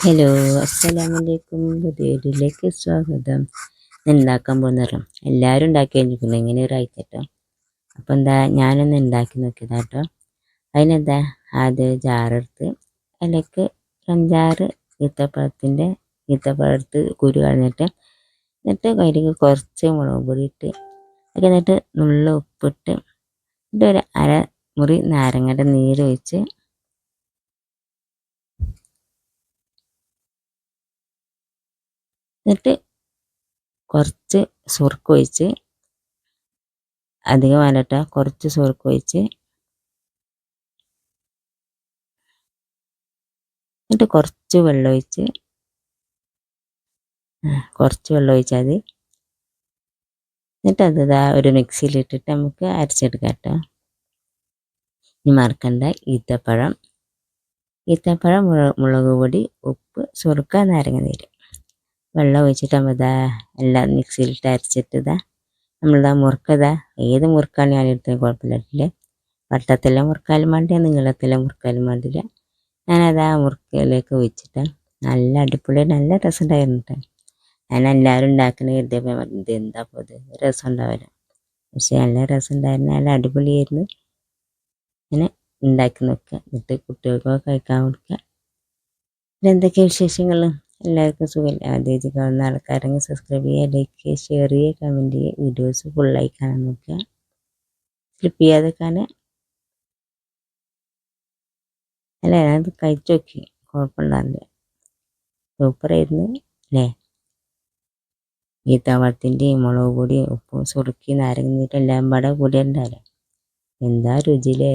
Hello അസ്സലാമു അലൈക്കും പുതിയൊരിലേക്ക് സ്വാഗതം. ഉണ്ടാക്കാൻ പോകുന്നറിയാം എല്ലാവരും ഉണ്ടാക്കി കഴിഞ്ഞിരിക്കുന്നു ഇങ്ങനെ ഒരു ആയിക്കട്ടോ അപ്പോൾ എന്താ ഞാനൊന്ന് ഉണ്ടാക്കി നോക്കിയതാ കേട്ടോ അതിനെന്താ? ആദ്യം ജാറെടുത്ത് അതിലേക്ക് അഞ്ചാറ് ഈത്തപ്പഴത്തിന്റെ ഈത്തപ്പഴത്ത് കുരു കളഞ്ഞിട്ട് എന്നിട്ട് അതിലേക്ക് കുറച്ച് മുളക് പൊടി ഇട്ട് ഒക്കെ എന്നിട്ട് നുള്ള ഉപ്പിട്ട് എന്നിട്ട് ഒരു അര മുറി നാരങ്ങയുടെ നീര് എന്നിട്ട് കുറച്ച് സുർക്ക് ഒഴിച്ച് അധികം വേണ്ടട്ട. കുറച്ച് സുർക്ക് ഒഴിച്ച് എന്നിട്ട് കുറച്ച് വെള്ളമൊഴിച്ച് കുറച്ച് വെള്ളം ഒഴിച്ചാൽ മതി. എന്നിട്ട് അത് ഒരു മിക്സിയിലിട്ടിട്ട് നമുക്ക് അരച്ചെടുക്കാം കേട്ടോ ഇനി മറക്കണ്ട. ഈത്തപ്പഴം. ഈത്തപ്പഴം മുളക് പൊടി ഉപ്പ് സുറുക്ക നാരങ്ങ നീര്. വെള്ളം ഒഴിച്ചിട്ട് ഇതാ എല്ലാം മിക്സിയിലിട്ട് അരച്ചിട്ട് ഇതാ നമ്മളിതാ മുറുക്കതാ. ഏത് മുറുക്കാണ് ഞാൻ എടുത്തത് കുഴപ്പമില്ല. വട്ടത്തിലെ മുറുക്കാലും വേണ്ടിയ നീളത്തിലെ മുറുക്കാലും വേണ്ടില്ല ഞാനതാ മുറുക്കിലേക്ക് ഒഴിച്ചിട്ട്. നല്ല അടിപൊളി നല്ല രസം ഉണ്ടായിരുന്നു കേട്ടോ ഞാൻ എല്ലാവരും ഉണ്ടാക്കുന്ന കരുതിയപ്പോൾ ഇത് എന്താ പോത് രസം ഉണ്ടാവില്ല. പക്ഷെ നല്ല രസം ഉണ്ടായിരുന്നു നല്ല അടിപൊളിയായിരുന്നു. ഇങ്ങനെ ഉണ്ടാക്കി നോക്കുക. എന്നിട്ട് കുട്ടികൾക്കൊക്കെ കഴിക്കാൻ കൊടുക്കുക. എന്തൊക്കെ വിശേഷങ്ങൾ എല്ലാവർക്കും സുഖമില്ല ആദ്യമായിട്ട് കാണുന്ന ആൾക്കാരെങ്കിൽ സബ്സ്ക്രൈബ് ചെയ്യുക ലൈക്ക് ചെയ്യുക ഷെയർ ചെയ്യുക കമന്റ് ചെയ്യുക. വീഡിയോസ് ഫുൾ ലൈക്ക് കാണാൻ നോക്കുക. സ്ലിപ്പ് ചെയ്യാതെ കാണാൻ അല്ല? ഞാനത് കഴിച്ചു നോക്കി. കുഴപ്പമുണ്ടാവില്ല സൂപ്പറായിരുന്നു അല്ലേ? ഈ തവളത്തിന്റെയും മുളക് പൊടിയും ഉപ്പും സുറുക്കി നാരങ്ങ നീട്ടും എല്ലാം പാടെ കൂടി ഉണ്ടാവില്ല എന്താ രുചിയിലേ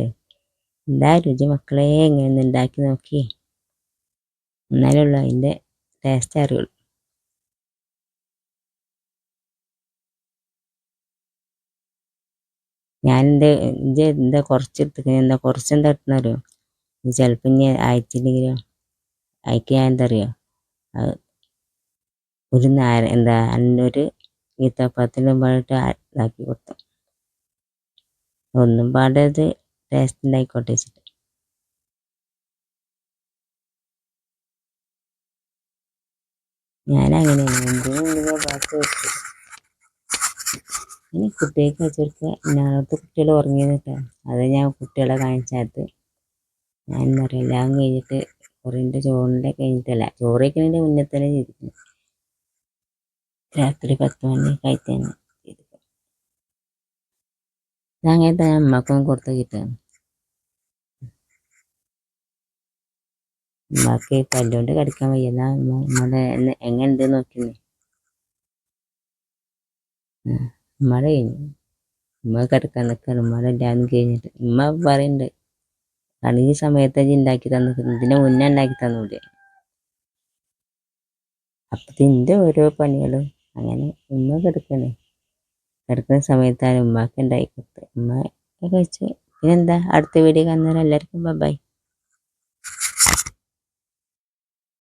എന്താ രുചി മക്കളെ? എങ്ങനെ ഉണ്ടാക്കി നോക്കി. എന്നാലുള്ള അതിന്റെ ടേസ്റ്റ് അറിയുള്ളൂ. ഞാൻ എന്റെ ഇഞ്ച എന്താ കുറച്ച് എടുത്തിരിക്കുന്നത് എന്താ കുറച്ച് എന്താ എടുത്തെന്നറിയോ ചിലപ്പോൾ ഇനി അയച്ചില്ലെങ്കിലോ? അയക്ക് ഞാൻ എന്താ അറിയോ അത് ഒരു നാര എന്താ അന്നൊരു ഈത്തപ്പഴത്തിന്റെ പാടിട്ട് ഇതാക്കി കൊടുത്തു. ഒന്നും പാടത് ടേസ്റ്റ് ഉണ്ടായിക്കോട്ടെ വെച്ചിട്ട്. ഞാനങ്ങനെയാണ്. എന്തിനും ബാക്കി വെച്ചത്? ഇനി കുട്ടികൾക്ക് വെച്ചെടുക്കുക. ഇന്നത്തെ കുട്ടികൾ ഉറങ്ങിയെന്നിട്ടാ അത് ഞാൻ കുട്ടികളെ കാണിച്ചത് ഞാൻ എന്താ പറയുക എല്ലാം കഴിഞ്ഞിട്ട് കുറേന്റെ ചോറിന്റെ കഴിഞ്ഞിട്ടല്ല ചോറ് കഴിക്കുന്നതിന്റെ മുന്നേ തന്നെ ചെയ്തിരുന്നു രാത്രി പത്ത് മണി കഴിച്ചാണ് അങ്ങനെ അങ്ങനത്തെ അമ്മക്കും കൊടുത്ത് കിട്ടുക ഉമ്മാക്ക് പല്ലുകൊണ്ട് കടിക്കാൻ വയ്യ. എന്നാ ഉമ്മയുടെ എങ്ങനെയുണ്ട് നോക്കിന്നേ. ഉമ്മയുടെ കഴിഞ്ഞു. ഉമ്മ കിടക്കാൻ നിൽക്കാൻ ഉമ്മടെ ഇല്ലാന്ന് കഴിഞ്ഞിട്ട്. ഉമ്മ പറയുന്നുണ്ട് കാരണം സമയത്ത് സമയത്ത് ഉണ്ടാക്കി തന്നു ഇതിന് മുന്നേ ഉണ്ടാക്കി തന്നൂടെ അപ്പത്തിന്റെ ഓരോ പണികളും അങ്ങനെ ഉമ്മ കിടക്കണേ. കിടക്കുന്ന സമയത്താണ് ഉമ്മാക്ക് ഉണ്ടായി കൊടുത്തത്. ഉമ്മ കഴിച്ചു. പിന്നെന്താ? അടുത്ത വീഡിയോ കാണുന്നവരെല്ലാവർക്കും ബൈ.